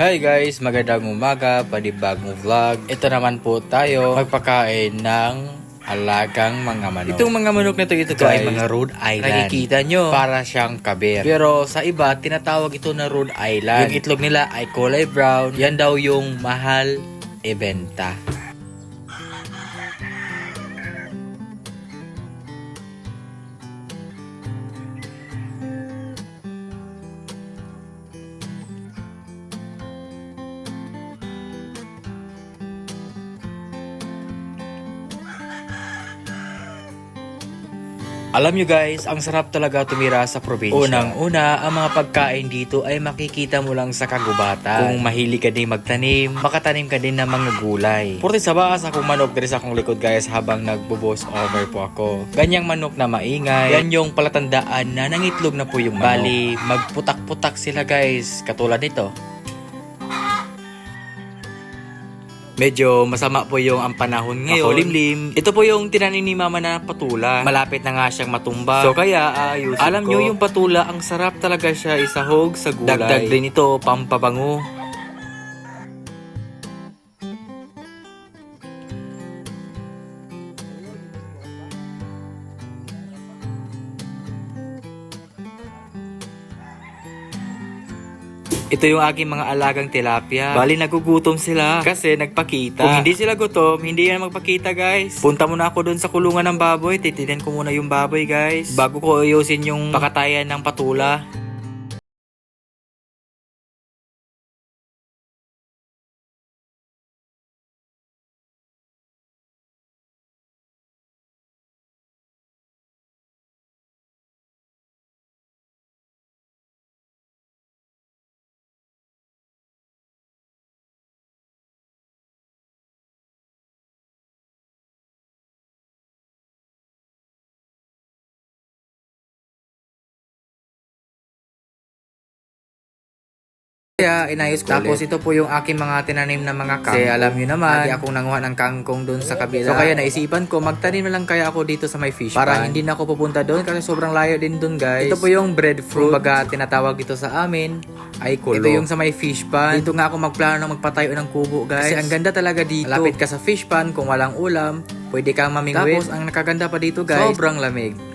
Hi guys, magandang umaga, panibagong vlog. Ito naman po tayo magpakain ng alagang mga manok. Itong mga manok na ito, ito, Ito ay guys, mga Rhode Island. Nakikita nyo, para siyang kabir. Pero sa iba, tinatawag ito na Rhode Island. Yung itlog nila ay kulay brown. Yan daw yung mahal ibenta. Alam nyo guys, ang sarap talaga tumira sa probinsya. Unang-una, ang mga pagkain dito ay makikita mo lang sa kagubatan. Kung mahilig ka din magtanim, makatanim ka din ng mga gulay. Porte sa baas akong manok diri sa akong likod guys habang nagbo-boss over po ako. Ganyang manok na maingay, yan yung palatandaan na nangitlog na po yung manok. Bali, magputak-putak sila guys, katulad nito. Medyo masama po yung ang panahon ngayon. Makulimlim. Ito po yung tinanim ni mama na patula. Malapit na nga siyang matumba. So kaya ayusin Alam nyo yung patula, ang sarap talaga siya isahog sa gulay. Dagdag din ito, pampabango. Ito yung aking mga alagang tilapia. Bali, nagugutom sila kasi nagpakita. Kung hindi sila gutom, hindi yan magpakita, guys. Punta muna ako doon sa kulungan ng baboy. Titinin ko muna yung baboy, guys. Bago ko ayusin yung pakatayan ng patula. Kaya inayos ko Tapos ito po yung aking mga tinanim na mga kangkong. Kasi alam nyo naman, lagi akong nanguha ng kangkong doon sa kabila. So kaya naisipan ko, magtanim na lang kaya ako dito sa may fish Para hindi na ako pupunta doon kasi sobrang layo din doon guys. Ito po yung breadfruit. Kumbaga tinatawag ito sa amin ay kulo. Ito yung sa may fish pan. Dito nga ako magplano ng magpatayo ng kubo guys. Kasi ang ganda talaga dito. Malapit ka sa fish pan kung walang ulam. Pwede kang mamingwit. Tapos ang nakaganda pa dito guys, sobrang lamig.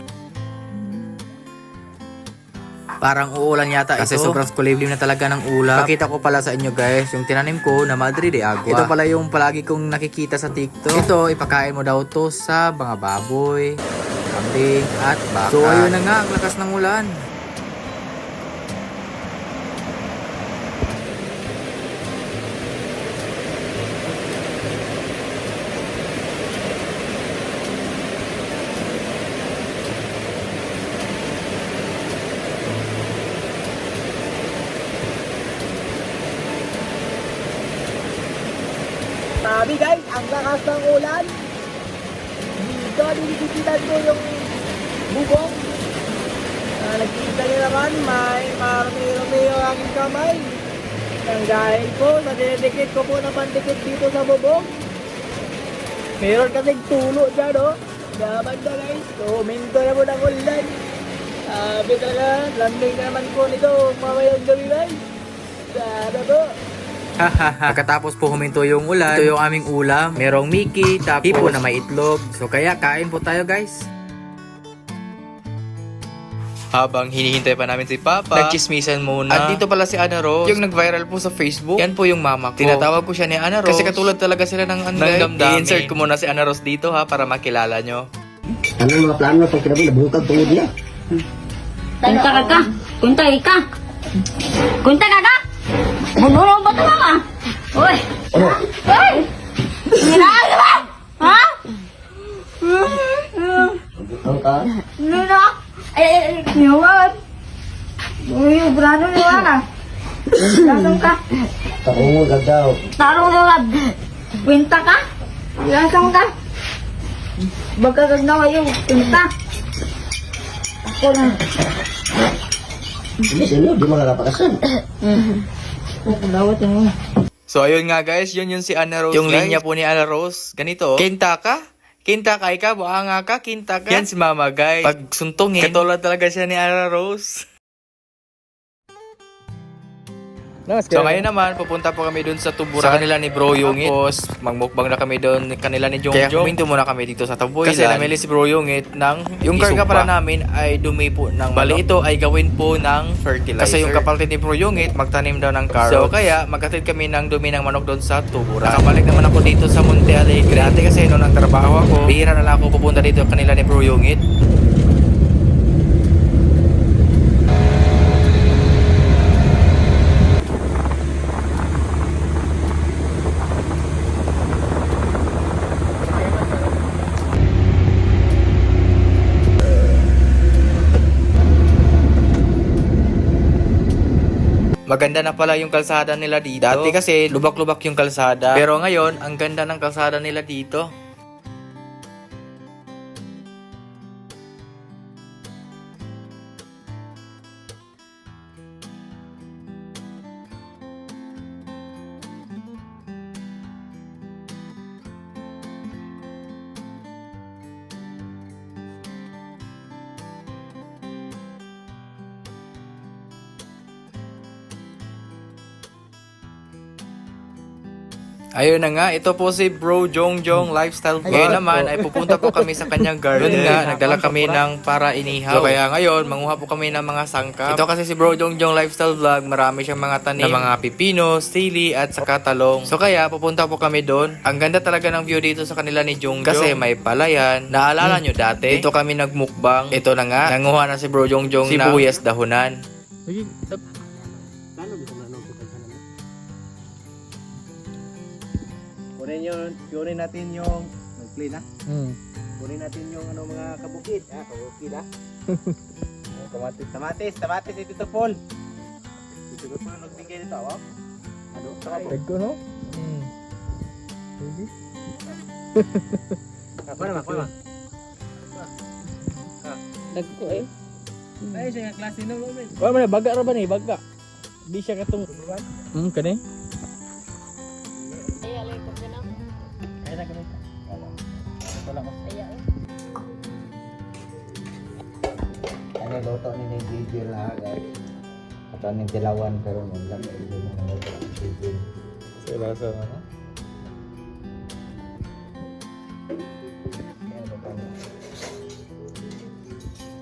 Parang uulan yata Kasi ito. sobrang kuliblim na talaga ng ulap. Pakita ko pala sa inyo guys, yung tinanim ko na Madre de Agua. Ito pala yung palagi kong nakikita sa TikTok. Ito, ipakain mo daw to sa mga baboy, kambing, at baka. So ayun na nga, ang lakas ng ulan. Sabi guys, ang lakas ng ulan. Dito, dinitikitan ko yung bubong. Uh, nakikita niyo naman, may marami-rami yung aking kamay. Ang dahil po, nadidikit ko po na pandikit dito sa bubong. Meron kasing tulo dyan, no? Daman na guys, kuminto na po ng ulan. Sabi talaga, landing na naman po nito mamayang gabi guys. Sana po. Pagkatapos po huminto yung ulan, ito yung aming ulam. Merong Mickey, tapos hipo na may itlog. So kaya kain po tayo guys. Habang hinihintay pa namin si Papa, nagchismisan muna. At dito pala si Ana Rose, yung nag-viral po sa Facebook. Yan po yung mama ko. Tinatawag ko siya ni Ana Rose. Kasi katulad talaga sila ng ano, I-insert ko muna si Ana Rose dito ha, para makilala nyo. Ano mga plano pag kinabi nabukag tungod niya? Kunta ka ka. Kunta ka. Kunta ka ka. Munulong ba ito ka? Uy. Uy. Hinaan ba? Ha? Ang ka? Nino? Eh, niwan. Uy, brano niwan ah. Lasong ka. Taungod lang daw. Tarong niwan. Kwenta ka? Lasong ka. Baka gagnawa yung kwenta. Ako na. Hindi sino, di mga napakasan. Dawat yung So ayun nga guys, yun yun si Ana Rose. Yung linya po ni Ana Rose, ganito. Kinta ka? Kinta ka ikaw, buha nga ka, kinta ka. Yan si mama guys. Pag suntungin, katulad talaga siya ni Ana Rose. Nas, So ngayon naman, pupunta po kami dun sa Tuburan. Sa kanila ni Bro Yungit. Tapos, magmukbang na kami dun kanila ni Jong Kaya muna kami dito sa Tabuilan. Kasi namili si Bro Yungit ng Yung karga pala namin ay dumi po ng Bali ito ay gawin po ng fertilizer. Kasi yung kapatid ni Bro Yungit, magtanim daw ng carrots. So kaya, magkatid kami ng dumi ng manok doon sa Tuburan. Nakabalik naman ako dito sa Monte Alegre. Dati kasi noong nagtrabaho ako, bihira na lang ako pupunta dito kanila ni Bro Yungit. Maganda na pala yung kalsada nila dito. Dati kasi lubak-lubak yung kalsada. Pero ngayon, ang ganda ng kalsada nila dito. Ayun na nga, ito po si Bro Jong Jong Lifestyle Vlog. Ngayon naman ay pupunta po kami sa kanyang garden. Doon nga, nagdala kami ng para inihaw. So kaya ngayon, manguha po kami ng mga sangkap. Ito kasi si Bro Jong Jong Lifestyle Vlog, marami siyang mga tanim na mga pipino, sili at saka talong. So kaya pupunta po kami doon. Ang ganda talaga ng view dito sa kanila ni Jong Jong. Kasi may palayan. Naalala nyo dati? Dito kami nagmukbang. Ito na nga, nanguha na si Bro Jong Jong sibuyas dahunan. Kunin yun, kunin natin yung, mag-play na. Hmm. Kunin natin yung ano mga kabukid. Ah, kabukid ah. Oh, kamatis, kamatis, kamatis ito to Paul. Ito ko pa nagbigay nito, oh. Ano? Tag ko no? Hmm. Hindi. Apa naman, apa naman? Dagko eh. Ay, siya nga klase no moment. Wala man baga ra ba ni baga. Di siya katong Hmm kani. Ay, na kami. Wala ko. Ano luto ni ni Gigi na guys. Ato ni Tilawan pero nang lang ilo mo na luto ni Gigi. Sila sa ano?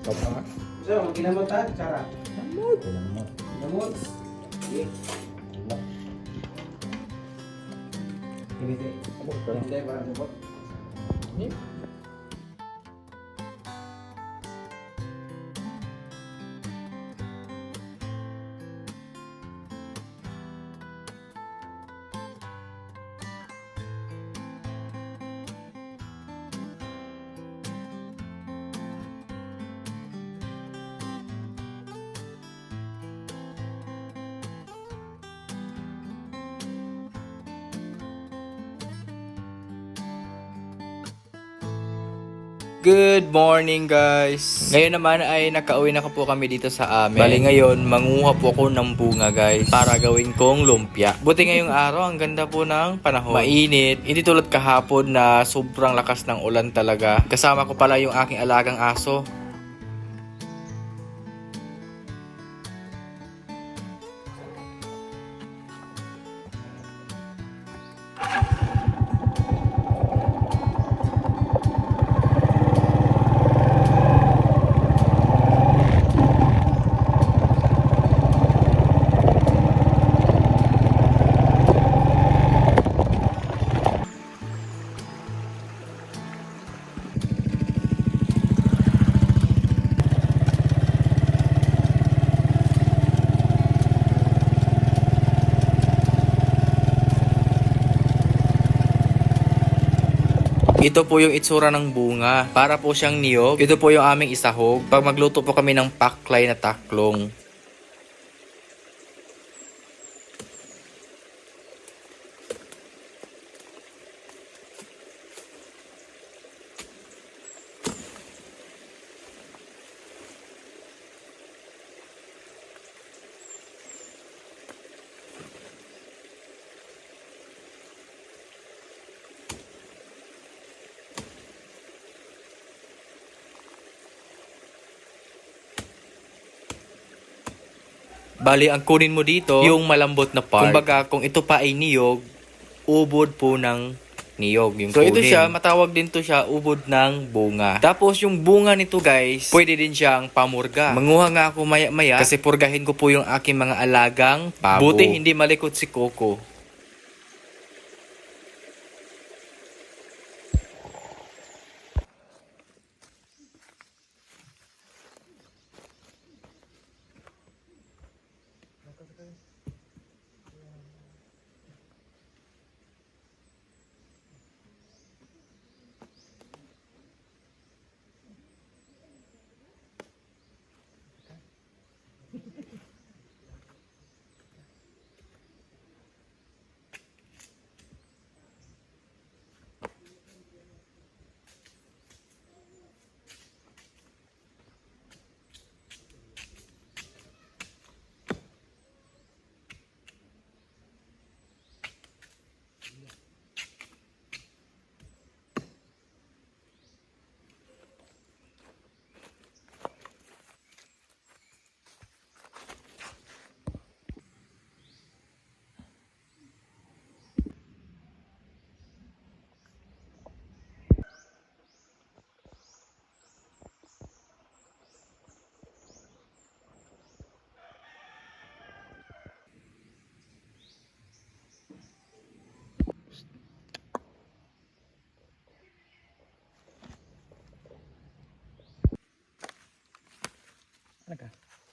Papa nga. So, ginamot ta, cara. Tinamot. Ginamot. Sige. Sige, Ini Good morning guys! Ngayon naman ay nakauwi na po kami dito sa amin. Bali ngayon, manguha po ako ng bunga guys para gawin kong lumpia. Buti ngayong araw, ang ganda po ng panahon. Mainit, hindi tulad kahapon na sobrang lakas ng ulan talaga. Kasama ko pala yung aking alagang aso. Ito po yung itsura ng bunga. Para po siyang niyog. Ito po yung aming isahog. Pag magluto po kami ng paklay na taklong. Bali, ang kunin mo dito, yung malambot na part. Kumbaga, kung ito pa ay niyog, ubod po ng niyog yung so ito siya, matawag din to siya ubod ng bunga. Tapos yung bunga nito guys, pwede din siyang pamurga. Manguha nga ako maya maya kasi purgahin ko po yung aking mga alagang pabo. Buti hindi malikot si Coco. Okay.